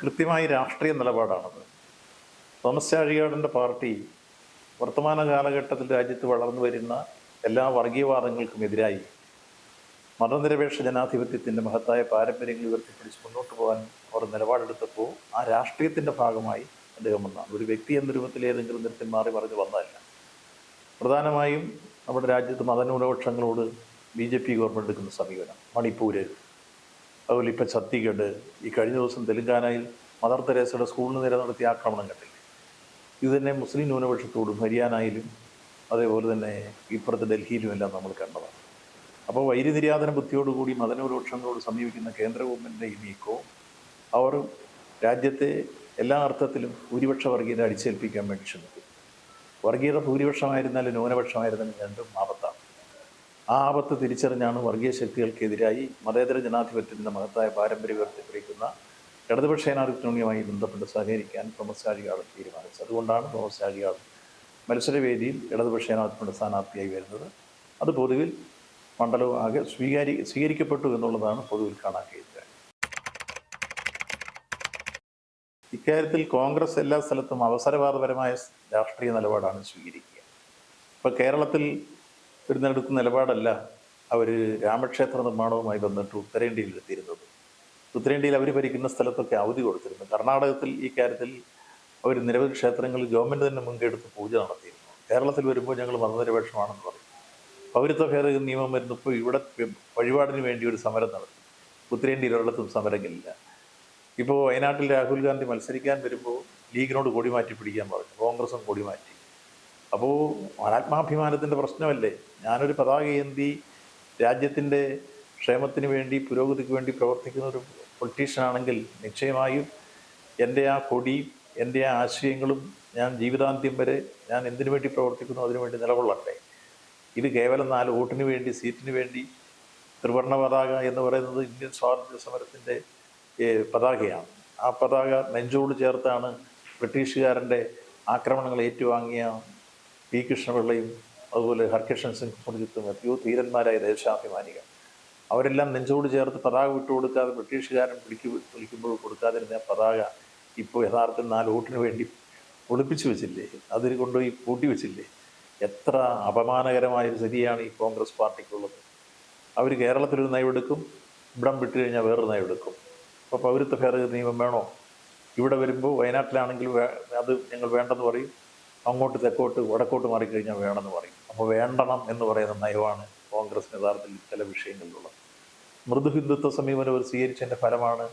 കൃത്യമായി രാഷ്ട്രീയ നിലപാടാണത്. Thomas ചാഴികാടന്റെ party വർത്തമാന കാലഘട്ടത്തിൽ രാജ്യത്ത് വളർന്നു വരുന്ന എല്ലാ വർഗീയവാദങ്ങൾക്കും എതിരായി മതനിരപേക്ഷ ജനാധിപത്യത്തിന്റെ മഹത്തായ പാരമ്പര്യങ്ങൾ ഉയർത്തിപ്പിടിച്ച് മുന്നോട്ട് പോകാൻ അവർ നിലപാടെടുത്തപ്പോൾ ആ രാഷ്ട്രീയത്തിന്റെ ഭാഗമായി അദ്ദേഹം വന്നതാണ്. ഒരു വ്യക്തി എന്ന രൂപത്തിൽ ഏതെങ്കിലും തരത്തിൽ മാറി പറഞ്ഞ് വന്നതല്ല. പ്രധാനമായും നമ്മുടെ രാജ്യത്ത് മതന്യൂനപക്ഷങ്ങളോട് ബി ജെ പി ഗവൺമെന്റ് എടുക്കുന്ന സമീപനം മണിപ്പൂര്. അതുപോലെ ഇപ്പം ഛത്തീഗഡ് ഈ കഴിഞ്ഞ ദിവസം തെലങ്കാനയിൽ മദർ തെരേസയുടെ സ്കൂളിന് നേരെ നടത്തിയ ആക്രമണം കണ്ടില്ലേ? ഇത് തന്നെ മുസ്ലിം ന്യൂനപക്ഷത്തോടും ഹരിയാനയിലും അതേപോലെ തന്നെ ഇപ്പുറത്തെ ഡൽഹിയിലും എല്ലാം നമ്മൾ കണ്ടതാണ്. അപ്പോൾ വൈര്യനിര്യാതന ബുദ്ധിയോടുകൂടി മതന്യൂനപക്ഷങ്ങളോട് സമീപിക്കുന്ന കേന്ദ്ര ഗവൺമെന്റിന്റെ ഈ നീക്കവും അവർ രാജ്യത്തെ എല്ലാ അർത്ഥത്തിലും ഭൂരിപക്ഷ വർഗീയത അടിച്ചേൽപ്പിക്കാൻ വേണ്ടി ശ്രമിക്കും. വർഗീയത ഭൂരിപക്ഷമായിരുന്നാലും ന്യൂനപക്ഷമായിരുന്നാലും രണ്ടും ആപത്താണ് ആപത്ത് തിരിച്ചറിഞ്ഞാണ് വർഗീയ ശക്തികൾക്കെതിരായി മതേതര ജനാധിപത്യത്തിന്റെ മഹത്തായ പാരമ്പര്യം ഉയർത്തിപ്പിടിക്കുന്ന ഇടതുപക്ഷ ജനാധിപത്യവുമായി ബന്ധപ്പെട്ട് സഹകരിക്കാൻ തോമസ് ചാഴികാട് തീരുമാനിച്ചത്. അതുകൊണ്ടാണ് തോമസ് ചാഴികാട് മത്സരവേദിയിൽ ഇടതുപക്ഷ ജനാധിപത്യത്തിന്റെ സ്ഥാനാർത്ഥിയായി വരുന്നത്. അത് പൊതുവിൽ മണ്ഡലവും ആകെ സ്വീകാരി സ്വീകരിക്കപ്പെട്ടു എന്നുള്ളതാണ് പൊതുവിൽ കാണാൻ കഴിയുന്നത് ഇക്കാര്യത്തിൽ കോൺഗ്രസ് എല്ലാ സ്ഥലത്തും അവസരവാദപരമായ രാഷ്ട്രീയ നിലപാടാണ് സ്വീകരിക്കുക. ഇപ്പോൾ കേരളത്തിൽ തിരഞ്ഞെടുക്കുന്ന നിലപാടല്ല അവർ രാമക്ഷേത്ര നിർമ്മാണവുമായി ബന്ധപ്പെട്ട് ഉത്തരേന്ത്യയിൽ എത്തിയിരുന്നത് ഉത്തരേന്ത്യയിൽ അവർ ഭരിക്കുന്ന സ്ഥലത്തൊക്കെ അവധി കൊടുത്തിരുന്നു. കർണാടകത്തിൽ ഈ കാര്യത്തിൽ അവർ നിരവധി ക്ഷേത്രങ്ങളിൽ ഗവൺമെന്റ് തന്നെ മുൻകെടുത്ത് പൂജ നടത്തിയിരുന്നു. കേരളത്തിൽ വരുമ്പോൾ ഞങ്ങൾ മതനിരപേക്ഷമാണെന്ന് പറയും. പൗരത്വ ഭേദഗതി നിയമം വരുന്നപ്പോൾ ഇവിടെ വഴിപാടിന് വേണ്ടി ഒരു സമരം നടത്തി. ഉത്തരേന്ത്യയിൽ ഒരിടത്തും സമരങ്ങളില്ല ഇപ്പോൾ വയനാട്ടിൽ രാഹുൽ ഗാന്ധി മത്സരിക്കാൻ വരുമ്പോൾ ലീഗിനോട് കൊടി മാറ്റി പിടിക്കാൻ പറഞ്ഞു. കോൺഗ്രസും കൊടി മാറ്റി. അപ്പോൾ ആത്മാഭിമാനത്തിന്റെ പ്രശ്നമല്ലേ? ഞാനൊരു പതാക ഏന്തി രാജ്യത്തിന്റെ ക്ഷേമത്തിന് വേണ്ടി പുരോഗതിക്ക് വേണ്ടി പ്രവർത്തിക്കുന്ന ഒരു പൊളിറ്റീഷ്യനാണെങ്കിൽ നിശ്ചയമായും എന്റെ ആ കൊടി എന്റെ ആ ആശയങ്ങളും ഞാൻ ജീവിതാന്ത്യം വരെ ഞാൻ എന്തിനു വേണ്ടി പ്രവർത്തിക്കുന്നു അതിനു വേണ്ടി നിലകൊള്ളട്ടെ? ഇത് കേവലം നാല് വോട്ടിന് വേണ്ടി സീറ്റിന് വേണ്ടി ത്രിവർണ പതാക എന്ന് പറയുന്നത് ഇന്ത്യൻ സ്വാതന്ത്ര്യ സമരത്തിന്റെ പതാകയാണ്. ആ പതാക നെഞ്ചോട് ചേർത്താണ് ബ്രിട്ടീഷുകാരന്റെ ആക്രമണങ്ങൾ ഏറ്റുവാങ്ങിയ പി കൃഷ്ണപിള്ളയും അതുപോലെ ഹർകിഷൻ സിംഗ് സുർജിത്തും എത്രയോ ധീരന്മാരായ ദേശാഭിമാനികൾ. അവരെല്ലാം നെഞ്ചോട് ചേർത്ത് പതാക വിട്ടു കൊടുക്കാതെ ബ്രിട്ടീഷുകാരൻ പിടിക്കു വിളിക്കുമ്പോൾ കൊടുക്കാതിരുന്ന പതാക ഇപ്പോൾ യഥാർത്ഥത്തിൽ നാല് വോട്ടിന് വേണ്ടി ഒളിപ്പിച്ചു വെച്ചില്ലേ? അതിന് കൊണ്ടുപോയി പൂട്ടി വെച്ചില്ലേ? എത്ര അപമാനകരമായ ഒരു സ്ഥിതിയാണ് ഈ കോൺഗ്രസ് പാർട്ടിക്കുള്ളത്. അവർ കേരളത്തിലൊരു നയമെടുക്കും ഇവിടം വിട്ടു കഴിഞ്ഞാൽ വേറൊരു നയമെടുക്കും. അപ്പോൾ പൗരത്വ ഭേദഗതി നിയമം വേണോ? ഇവിടെ വരുമ്പോൾ വയനാട്ടിലാണെങ്കിൽ അത് ഞങ്ങൾ വേണ്ടെന്ന് പറയും. അങ്ങോട്ട് തെക്കോട്ട് വടക്കോട്ട് മാറിക്കഴിഞ്ഞാൽ വേണമെന്ന് പറയും. അപ്പോൾ വേണ്ടണം എന്ന് പറയുന്ന നയമാണ് കോൺഗ്രസ് യഥാർത്ഥത്തിൽ ചില വിഷയങ്ങളിലുള്ളത്. മൃദു ഹിന്ദുത്വ സമീപനം അവർ സ്വീകരിച്ചതിന്റെ ഫലമാണ്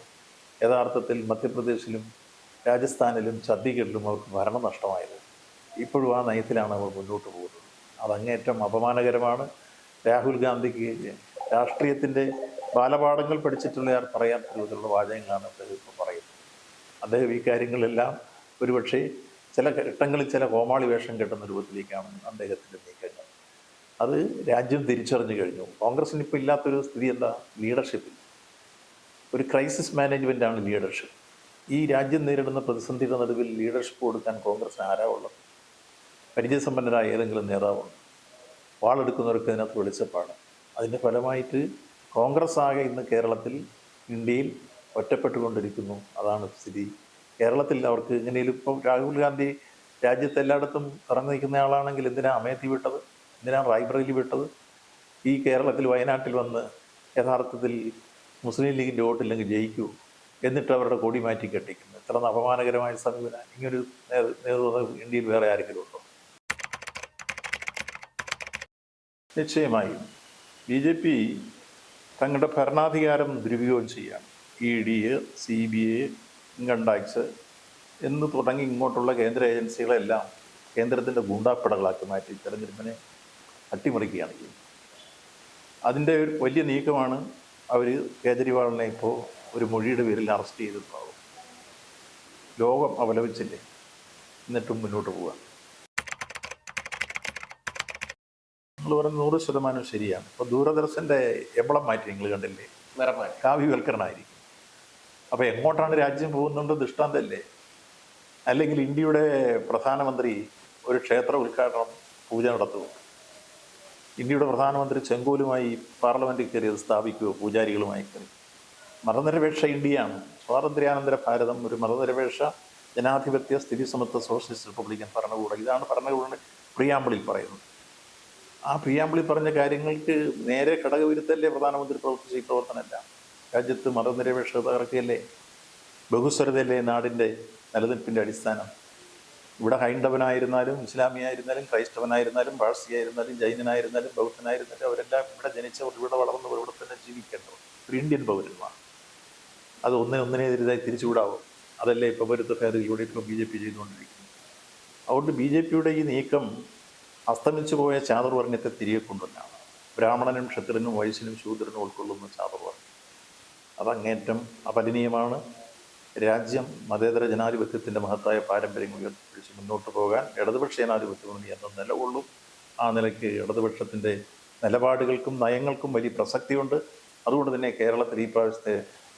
യഥാർത്ഥത്തിൽ മധ്യപ്രദേശിലും രാജസ്ഥാനിലും ഛത്തീഗഡിലും അവർക്ക് ഭരണം നഷ്ടമായത് ഇപ്പോഴും ആ നയത്തിലാണ് അവർ മുന്നോട്ട് പോകുന്നത്. അതങ്ങേറ്റം അപമാനകരമാണ്. രാഹുൽ ഗാന്ധിക്ക് രാഷ്ട്രീയത്തിന്റെ ബാലപാഠങ്ങൾ പഠിച്ചിട്ടുള്ളയാൾ പറയാൻ രൂപത്തിലുള്ള വാചകങ്ങളാണ് അദ്ദേഹം ഇപ്പോൾ പറയുന്നത്. അദ്ദേഹം ഈ കാര്യങ്ങളെല്ലാം ഒരുപക്ഷെ ചില ഘട്ടങ്ങളിൽ ചില കോമാളി വേഷം കെട്ടുന്ന രൂപത്തിലേക്കാണ് അദ്ദേഹത്തിന്റെ നീക്കങ്ങൾ. അത് രാജ്യം തിരിച്ചറിഞ്ഞു കഴിഞ്ഞു. കോൺഗ്രസിന് ഇപ്പോൾ ഇല്ലാത്തൊരു സ്ഥിതി എന്താ? ലീഡർഷിപ്പിൽ ഒരു ക്രൈസിസ് മാനേജ്മെന്റ് ആണ് ലീഡർഷിപ്പ്. ഈ രാജ്യം നേരിടുന്ന പ്രതിസന്ധിയുടെ നടുവിൽ ലീഡർഷിപ്പ് കൊടുക്കാൻ കോൺഗ്രസ് ആരാ ഉള്ളത്? പരിചയസമ്പന്നരായ ഏതെങ്കിലും നേതാവുണ്ട് വാളെടുക്കുന്നവർക്ക് അതിനകത്ത് വെളിച്ചപ്പാണ് അതിന്റെ ഫലമായിട്ട് കോൺഗ്രസ് ആകെ ഇന്ന് കേരളത്തിൽ ഇന്ത്യയിൽ ഒറ്റപ്പെട്ടുകൊണ്ടിരിക്കുന്നു. അതാണ് സ്ഥിതി. കേരളത്തിൽ അവർക്ക് ഇങ്ങനെയും ഇപ്പം രാഹുൽ ഗാന്ധി രാജ്യത്ത് എല്ലായിടത്തും ഇറങ്ങി നിൽക്കുന്ന ആളാണെങ്കിൽ എന്തിനാ അമേത്തി വിട്ടത്? എന്തിനാ റായ്ബ്രയിൽ വിട്ടത്? ഈ കേരളത്തിൽ വയനാട്ടിൽ വന്ന് യഥാർത്ഥത്തിൽ മുസ്ലിം ലീഗിന്റെ വോട്ടില്ലെങ്കിൽ ജയിക്കൂ എന്നിട്ട് അവരുടെ കൊടി മാറ്റി കെട്ടിക്കുന്നു. ഇത്ര അപമാനകരമായ സമീപനം. ഇങ്ങനൊരു നേതൃ- നേതൃത്വം ഇന്ത്യയിൽ വേറെ ആരെങ്കിലും ഉണ്ടോ? നിശ്ചയമായും ബി ജെ പി തങ്ങളുടെ ഭരണാധികാരം ദുരുപയോഗം ചെയ്യുകയാണ് E D C B I income tax എന്ന് തുടങ്ങി ഇങ്ങോട്ടുള്ള കേന്ദ്ര ഏജൻസികളെല്ലാം കേന്ദ്രത്തിന്റെ ഗുണ്ടാപ്പടകളാക്കി മാറ്റി തെരഞ്ഞെടുപ്പിനെ അട്ടിമറിക്കുകയാണ് ചെയ്യുന്നത്. അതിന്റെ ഒരു വലിയ നീക്കമാണ് അവർ കേജ്രിവാളിനെ ഇപ്പോൾ ഒരു മൊഴിയുടെ പേരിൽ അറസ്റ്റ് ചെയ്തിട്ടുണ്ടാവും. ലോകം അവലപിച്ചില്ലേ എന്നിട്ടും മുന്നോട്ട് പോവുക. നിങ്ങൾ പറഞ്ഞ നൂറ് ശതമാനം ശരിയാണ്. ഇപ്പോൾ ദൂരദർശന്റെ എമ്പളം മാറ്റി നിങ്ങൾ കണ്ടില്ലേ? കാവ്യവൽക്കരണമായിരിക്കും. അപ്പോൾ എങ്ങോട്ടാണ് രാജ്യം പോകുന്നുണ്ട് ദൃഷ്ടാന്തല്ലേ? അല്ലെങ്കിൽ ഇന്ത്യയുടെ പ്രധാനമന്ത്രി ഒരു ക്ഷേത്ര ഉദ്ഘാടനം പൂജ നടത്തുമോ ഇന്ത്യയുടെ പ്രധാനമന്ത്രി ചെങ്കോലുമായി പാർലമെന്റിൽ കയറി അത് സ്ഥാപിക്കുമോ പൂജാരികളുമായി കയറി. മതനിരപേക്ഷ ഇന്ത്യയാണ്. സ്വാതന്ത്ര്യാനന്തര ഭാരതം ഒരു മതനിരപേക്ഷ ജനാധിപത്യ സ്ഥിതി സമത്വ സോഷ്യലിസ്റ്റ് റിപ്പബ്ലിക്കൻ ഭരണകൂടം. ഇതാണ് ഭരണകൂടം പ്രിയാമ്പിളിൽ പറയുന്നത്. ആ പ്രിയാമ്പിളിൽ പറഞ്ഞ കാര്യങ്ങൾക്ക് നേരെ ഘടകവിരുദ്ധല്ലേ പ്രധാനമന്ത്രി പ്രവർത്തിച്ച ഈ പ്രവർത്തനമല്ല? രാജ്യത്ത് മതനിരപേക്ഷത തകർക്കുകയല്ലേ ബഹുസ്വരതയല്ലേ നാടിന്റെ നിലനിൽപ്പിന്റെ അടിസ്ഥാനം? ഇവിടെ ഹൈന്ദവനായിരുന്നാലും ഇസ്ലാമിയായിരുന്നാലും ക്രൈസ്തവനായിരുന്നാലും പാഴ്സിയായിരുന്നാലും ജൈനനായിരുന്നാലും ബൗദ്ധനായിരുന്നാലും അവരെല്ലാം ഇവിടെ ജനിച്ചവർ ഇവിടെ വളർന്നവർ ഇവിടെ തന്നെ ജീവിക്കേണ്ടവർ. ഒരു ഇന്ത്യൻ പൗരന്മാർ. അത് ഒന്നേ ഒന്നിനെതിരായി തിരിച്ചുവിടാവും? അതല്ലേ ഇപ്പോൾ പൗരത്വ ഭേദഗതിയുടെ ഇപ്പോൾ ബി ജെ പി ചെയ്തുകൊണ്ടിരിക്കുന്നത്. അതുകൊണ്ട് ബി ജെ പിയുടെ ഈ നീക്കം അസ്തമിച്ചു പോയ ചാതുർവർണത്തെ തിരികെ കൊണ്ടുവന്നാണ്. ബ്രാഹ്മണനും ക്ഷത്രിനും വയസ്സിനും ശൂദ്രനും ഉൾക്കൊള്ളുന്ന ചാതുർവർണം. അതങ്ങേറ്റം അപലനീയമാണ്. രാജ്യം മതേതര ജനാധിപത്യത്തിന്റെ മഹത്തായ പാരമ്പര്യം ഉയർത്തിപ്പിടിച്ച് മുന്നോട്ട് പോകാൻ ഇടതുപക്ഷ ജനാധിപത്യ മുന്നണി എന്ന നിലകൊള്ളും. ആ നിലയ്ക്ക് ഇടതുപക്ഷത്തിന്റെ നിലപാടുകൾക്കും നയങ്ങൾക്കും വലിയ പ്രസക്തിയുണ്ട്. അതുകൊണ്ട് തന്നെ കേരളത്തിൽ ഈ പ്രാവശ്യത്തെ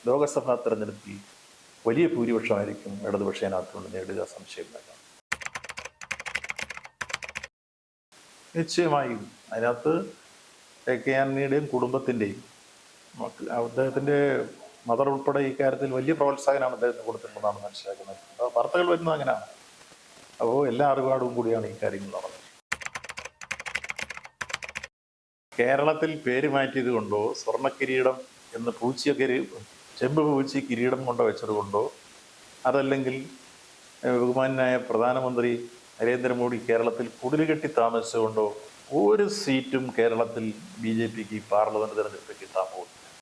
ലോകസഭാ തെരഞ്ഞെടുപ്പിൽ വലിയ ഭൂരിപക്ഷമായിരിക്കും ഇടതുപക്ഷ ജനാധിപത്യം നേടുക സംശയമില്ല നിശ്ചയമായും അതിനകത്ത് കെ ആന്റണിയുടെയും കുടുംബത്തിന്റെയും അദ്ദേഹത്തിന്റെ മദർ ഉൾപ്പെടെ ഈ കാര്യത്തിൽ വലിയ പ്രോത്സാഹനമാണ് അദ്ദേഹത്തിന് കൊടുത്തിട്ടുണ്ടെന്നാണ് മനസ്സിലാക്കുന്നത്. വാർത്തകൾ വരുന്നത് അങ്ങനെയാണ്. അപ്പോൾ എല്ലാ അറിവാടും കൂടിയാണ് ഈ കാര്യങ്ങൾ നടന്നത്. കേരളത്തിൽ പേര് മാറ്റിയത് കൊണ്ടോ സ്വർണ കിരീടം എന്ന് പൂച്ചിയ കിരീ ചെമ്പ് പൂച്ചി കിരീടം കൊണ്ടോ വെച്ചത് കൊണ്ടോ അതല്ലെങ്കിൽ ബഹുമാനായ പ്രധാനമന്ത്രി നരേന്ദ്രമോദി കേരളത്തിൽ കുടിലുകെട്ടി താമസിച്ചുകൊണ്ടോ ഒരു സീറ്റും കേരളത്തിൽ ബി ജെ പിക്ക് പാർലമെന്റ് തെരഞ്ഞെടുപ്പിൽ കിട്ടാൻ പോകുന്നു